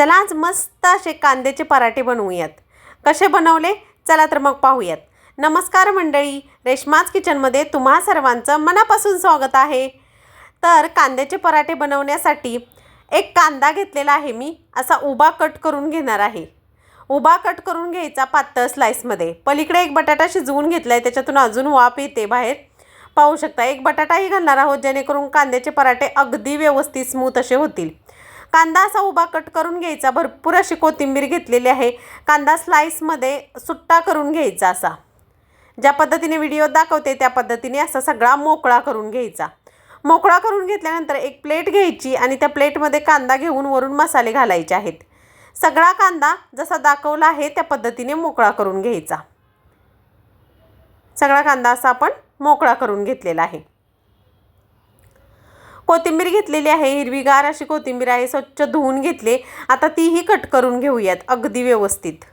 चला आज मस्त असे कांद्याचे पराठे बनवूयात. कसे बनवले? चला तर मग पाहूयात. नमस्कार मंडळी रेश्माज किचनमध्ये तुम्हा सर्वांचं मनापासून स्वागत आहे. तर कांद्याचे पराठे बनवण्यासाठी एक कांदा घेतलेला आहे मी असा उभा कट करून घेणार आहे. उभा कट करून घ्यायचा पातळ स्लाईसमध्ये पलीकडे एक बटाटा शिजवून घेतला आहे त्याच्यातून अजून वाफ येते बाहेर. पाहू शकता एक बटाटाही घालणार आहोत जेणेकरून कांद्याचे पराठे अगदी व्यवस्थित स्मूथ असे होतील. कांदा असा उभा कट करून घ्यायचा भरपूर अशी कोथिंबीर घेतलेली आहे. कांदा स्लाईसमध्ये सुट्टा करून घ्यायचा असा. ज्या पद्धतीने व्हिडिओ दाखवते त्या पद्धतीने असा सगळा मोकळा करून घ्यायचा. मोकळा करून घेतल्यानंतर एक प्लेट घ्यायची आणि त्या प्लेटमध्ये कांदा घेऊन वरून मसाले घालायचे आहेत. सगळा कांदा जसा दाखवला आहे त्या पद्धतीने मोकळा करून घ्यायचा. सगळा कांदा असा आपण मोकळा करून घेतलेला आहे. कोथिंबीर घेतलेली आहे हिरवीगार अशी कोथिंबीर आहे स्वच्छ धुवून घेतले. आता तीही कट करून घेऊयात अगदी व्यवस्थित.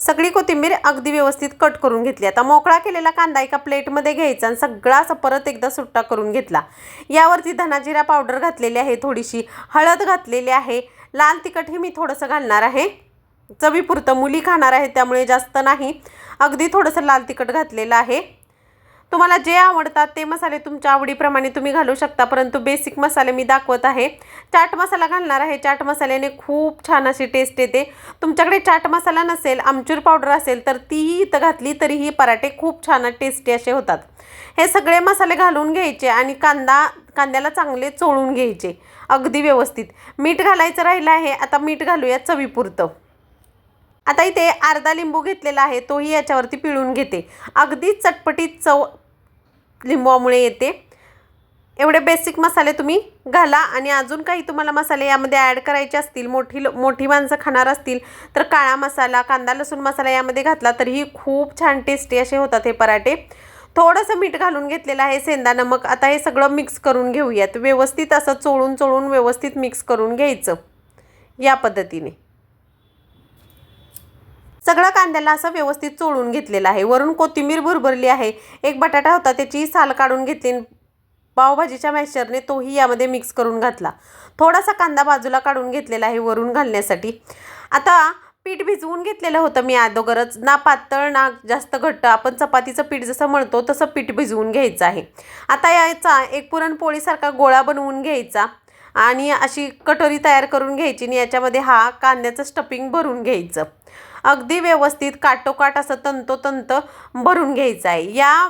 सगळी कोथिंबीर अगदी व्यवस्थित कट करून घेतली. आता मोकळा केलेला कांदा एका प्लेटमध्ये घ्यायचा आणि सगळा असा परत एकदा सुट्टा करून घेतला. यावरती धनाजिरा पावडर घातलेली आहे थोडीशी हळद घातलेली आहे. लाल तिखटही मी थोडंसं घालणार आहे. चवीपुरतं मुली खाणार आहे त्यामुळे जास्त नाही. अगदी थोडंसं लाल तिखट घातलेलं आहे. तुम्हाला जे आवडतात ते मसाले तुमच्या आवडीप्रमाणे तुम्ही घालू शकता परंतु बेसिक मसाले मी दाखवत आहे. चाट मसाला घालणार आहे. चाट मसाल्याने खूप छान अशी टेस्ट येते. तुमच्याकडे चाट मसाला नसेल आमचूर पावडर असेल तर तीही इथं घातली तरीही पराठे खूप छान टेस्टी असे होतात. हे सगळे मसाले घालून घ्यायचे आणि कांदा कांद्याला चांगले चोळून घ्यायचे अगदी व्यवस्थित. मीठ घालायचं राहिलं आहे आता मीठ घालूया चवीपुरतं. आता इथे अर्धा लिंबू घेतलेला आहे तोही याच्यावरती पिळून घेते. अगदी चटपटीत चव लिंबामुळे येते. एवढे बेसिक मसाले तुम्ही घाला आणि अजून काही तुम्हाला मसाले यामध्ये ॲड करायचे असतील मोठी मोठी माणसं खाणार असतील तर काळा मसाला कांदा लसूण मसाला यामध्ये घातला तरीही खूप छान टेस्टी असे होतात हे पराठे. थोडंसं मीठ घालून घेतलेलं आहे सेंदा नमक. आता हे सगळं मिक्स करून घेऊयात. व्यवस्थित असं चोळून चोळून व्यवस्थित मिक्स करून घ्यायचं. या पद्धतीने. सगळं कांद्याला असं व्यवस्थित चोळून घेतलेलं आहे. वरून कोथिंबीर भरभरली आहे. एक बटाटा होता त्याची साल काढून घेतली पावभाजीच्या मॅशरने तोही यामध्ये मिक्स करून घातला. थोडासा कांदा बाजूला काढून घेतलेला आहे वरून घालण्यासाठी. आता पीठ भिजवून घेतलेलं होतं मी अगोदरच. ना पातळ ना जास्त घट्ट. आपण चपातीचं पीठ जसं म्हणतो तसं पीठ भिजवून घ्यायचं आहे. आता याचा एक पुरणपोळीसारखा गोळा बनवून घ्यायचा आणि अशी कटोरी तयार करून घ्यायची आणि याच्यामध्ये हा कांद्याचं स्टफिंग भरून घ्यायचं. अगदी व्यवस्थित काटोकाट असं तंतोतंत भरून घ्यायचं आहे. या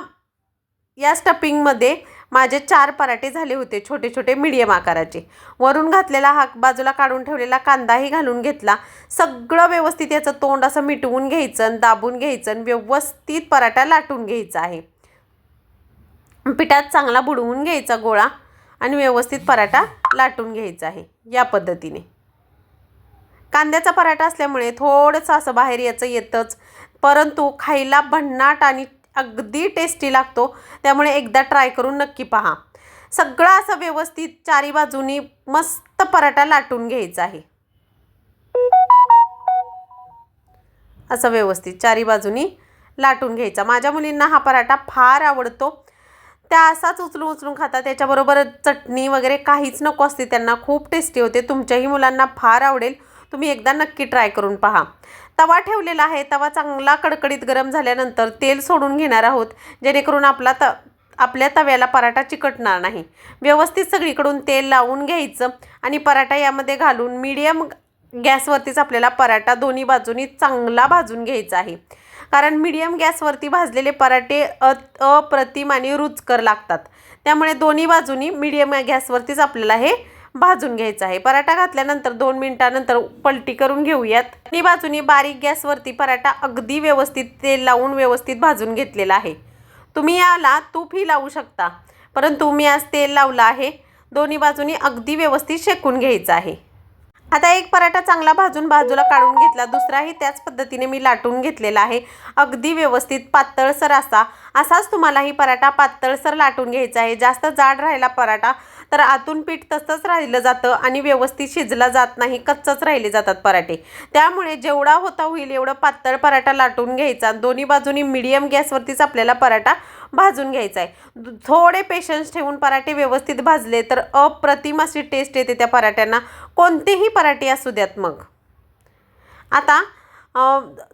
या स्टपिंगमध्ये माझे चार पराठे झाले होते छोटे छोटे मीडियम आकाराचे. वरून घातलेला हा बाजूला काढून ठेवलेला कांदाही घालून घेतला. सगळं व्यवस्थित याचं तोंड असं मिटवून घ्यायचं आणि दाबून घ्यायचं आणि व्यवस्थित पराठा लाटून घ्यायचा आहे. पिठात चांगला बुडवून घ्यायचा गोळा आणि व्यवस्थित पराठा लाटून घ्यायचा आहे. या पद्धतीने. कांद्याचा पराठा असल्यामुळे थोडंसं असं बाहेर याचं येतंच. परंतु खायला भन्नाट आणि अगदी टेस्टी लागतो. त्यामुळे एकदा ट्राय करून नक्की पहा. सगळं असं व्यवस्थित चारी बाजूनी मस्त पराठा लाटून घ्यायचा आहे. असं व्यवस्थित चारी बाजूनी लाटून घ्यायचा. माझ्या मुलींना हा पराठा फार आवडतो. त्या असाच उचलून उचलून खातात. त्याच्याबरोबर चटणी वगैरे काहीच नको असते. त्यांना खूप टेस्टी होते. तुमच्याही मुलांना फार आवडेल. तुम्ही एकदा नक्की ट्राय करून पहा. तवा ठेवलेला आहे. तवा चांगला कडकडीत गरम झाल्यानंतर तेल सोडून घेणार आहोत. जेणेकरून आपला त आपल्या तव्याला पराठा चिकटणार नाही. व्यवस्थित सगळीकडून तेल लावून घ्यायचं आणि पराठा यामध्ये घालून मीडियम गॅसवरतीच आपल्याला पराठा दोन्ही बाजूनी चांगला भाजून घ्यायचा आहे. कारण मीडियम गॅसवरती भाजलेले पराठे अ अप्रतिम आणि रुचकर लागतात. त्यामुळे दोन्ही बाजूनी मीडियम गॅसवरतीच आपल्याला हे भाजून घ्यायचं आहे. पराठा घातल्यानंतर दोन मिनिटानंतर पलटी करून घेऊयात. आणि बाजूनी बारीक गॅसवरती पराठा अगदी व्यवस्थित तेल लावून व्यवस्थित भाजून घेतलेला आहे. तुम्ही याला तूपही लावू शकता परंतु मी आज तेल लावलं आहे. दोन्ही बाजूनी अगदी व्यवस्थित शेकून घ्यायचं आहे. आता एक पराठा चांगला भाजून बाजूला काढून घेतला. दुसराही त्याच पद्धतीने मी लाटून घेतलेला आहे. अगदी व्यवस्थित पातळसर असा. असाच तुम्हालाही पराठा पातळसर लाटून घ्यायचा आहे. जास्त जाड राहिला पराठा तर आतून पीठ तसंच राहिलं जातं आणि व्यवस्थित शिजला जात नाही कच्चच राहिले जातात पराठे. त्यामुळे जेवढा होता होईल एवढं पातळ पराठा लाटून घ्यायचा. दोन्ही बाजूनी मिडियम गॅसवरतीच आपल्याला पराठा भाजून घ्यायचा आहे थोडे पेशन्स ठेवून पराठे व्यवस्थित भाजले तर अप्रतिम अशी टेस्ट येते त्या पराठ्यांना. कोणतेही पराठे असू द्यात मग. आता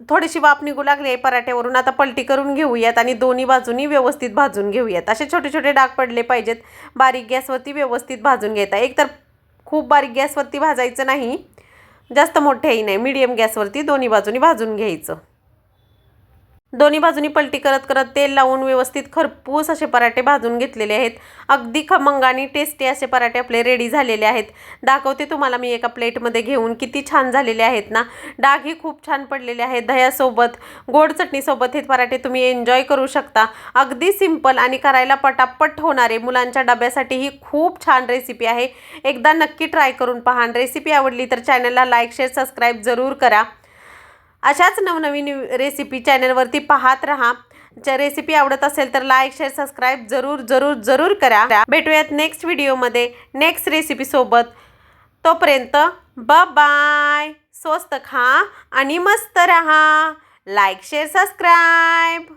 थोडीशी वाफ निघू लागली आहे पराठ्यावरून. आता पलटी करून घेऊयात आणि दोन्ही बाजूनी व्यवस्थित भाजून घेऊयात. असे छोटे छोटे डाग पडले पाहिजेत. बारीक गॅसवरती व्यवस्थित भाजून घ्यायचा एक तर खूप बारीक गॅसवरती भाजायचं नाही. जास्त मोठ्याही नाही. मीडियम गॅसवरती दोन्ही बाजूनी भाजून घ्यायचं. दोन्ही बाजूनी पलटी करत करत तेल लावून व्यवस्थित खरपूस असे पराठे भाजून घेतलेले आहेत. अगदी खमंग आणि टेस्टी असे पराठे आपले रेडी झालेले आहेत. दाखवते तुम्हाला मी एका प्लेटमध्ये घेऊन किती छान झालेले आहेत ना. डागही खूप छान पडलेले आहेत दह्यासोबत. गोड चटणीसोबत हे पराठे तुम्ही एन्जॉय करू शकता. अगदी सिंपल आणि करायला पटापट होणारे मुलांच्या डब्यासाठी ही खूप छान रेसिपी आहे. एकदा नक्की ट्राय करून पहा रेसिपी आवडली तर चॅनलला लाईक शेअर सबस्क्राईब जरूर करा. अशाच नवनवीन रेसिपी चॅनलवरती पाहत राहा. जर रेसिपी आवडत असेल तर लाईक शेअर सबस्क्राईब जरूर जरूर जरूर करा. भेटूयात नेक्स्ट व्हिडिओमध्ये नेक्स्ट रेसिपीसोबत तोपर्यंत ब बाय स्वस्त खा आणि मस्त रहा. Like share subscribe